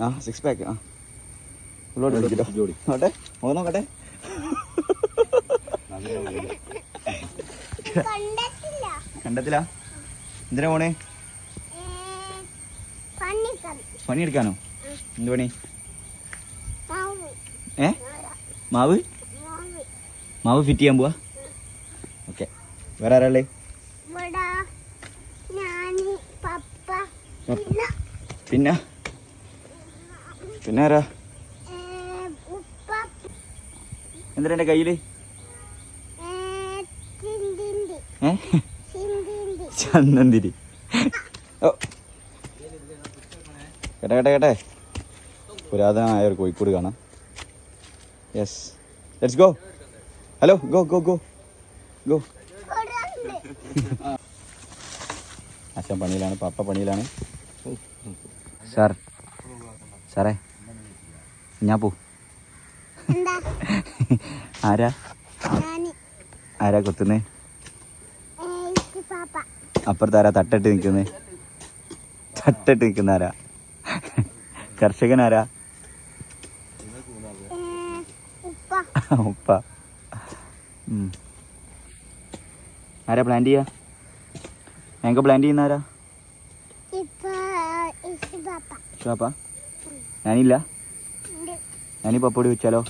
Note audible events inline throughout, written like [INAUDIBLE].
ആ six pack ആ. ഉള്ളോട്ട് പിടിക്കട്ടോ നോട്ടെ മുഖം നോക്കട്ടെ കണ്ടത്തില്ല. എന്തിനാ പോണേ പണിയെടുക്കാനോ പണിക്കൻ പണി എടുക്കാനോ? എന്ത് പണി? മാവ്. ഏ? മാവ്? മാവ്. മാവ് ഫിറ്റ് ചെയ്യാൻ പോവാ? ഓക്കെ. വേറെ ആരാളേ. പിന്നെ? പിന്നെ ആരാ എന്തിനാ എന്റെ കയ്യിൽ ചന്ദന്തിരി. ഓ. കേട്ടെ കേട്ടെ കേട്ടെ. പുരാതനമായ ഒരു കോഴിക്കോട് കാണാം. Yes let's go hello go go go go അച്ഛൻ പണിയിലാണ് പപ്പ പണിയിലാണ്. സാർ സാറേ. ഞാൻ പോ. [LAUGHS] ആരാ? ആരാ കൊത്തുന്നേ? അപ്പുറത്ത് ആരാ തട്ടിട്ട് നിൽക്കുന്നേ? തട്ടിട്ട് നിൽക്കുന്ന ആരാ? കർഷകൻ ആരാ? ഉപ്പ. [LAUGHS] ആരാ പ്ലാൻ ചെയ്യാ? ഞങ്ങൾക്ക് പ്ലാൻ ചെയ്യുന്ന ആരാ? ഷാപ്പാ ഞാനില്ല. ഞാനീ പപ്പടി വെച്ചാലോ?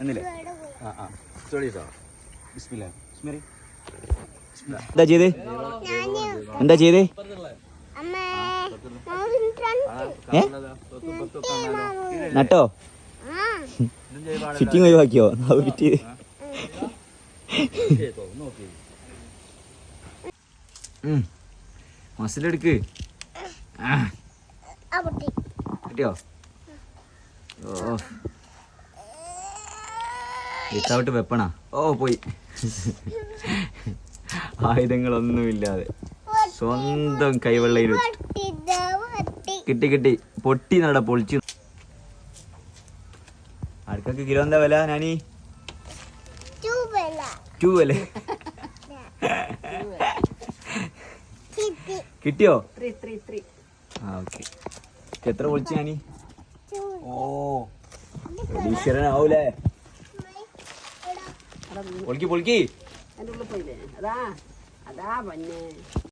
എന്നില്ലേ. ആ ആ. ബിസ്മില്ലാ. എന്താ ചെയ്തേ? ഞാൻ എന്താ ചെയ്തേ? നട്ടേ? ഫിറ്റിംഗ് ഒഴിവാക്കിയോ? അത് ഫിറ്റ് മസിലെടുക്ക്. ആ. ആ പൊട്ടി. കിട്ടിയോ? ഓ. വിത്തൗട്ട് വെപ്പണാ. ഓ പോയി. ആയുധങ്ങളൊന്നുമില്ലാതെ. സ്വന്തം കൈവെള്ളയിൽ വെച്ച്. കിട്ടി കിട്ടി. പൊട്ടി നട പൊളിച്ചു. ആർക്കൊക്കെ കിലോ എന്താ വില നാനി? ടൂ ടു അല്ലേ [LAUGHS] കിട്ടിയോ? ആ ഓക്കെ എത്ര വിളിച്ചു ഞാനി ഓ ഈശ്വരനാവൂലേ പൊളിക്കി പൊളിക്കി. അതാ അതാ പൊന്നെ.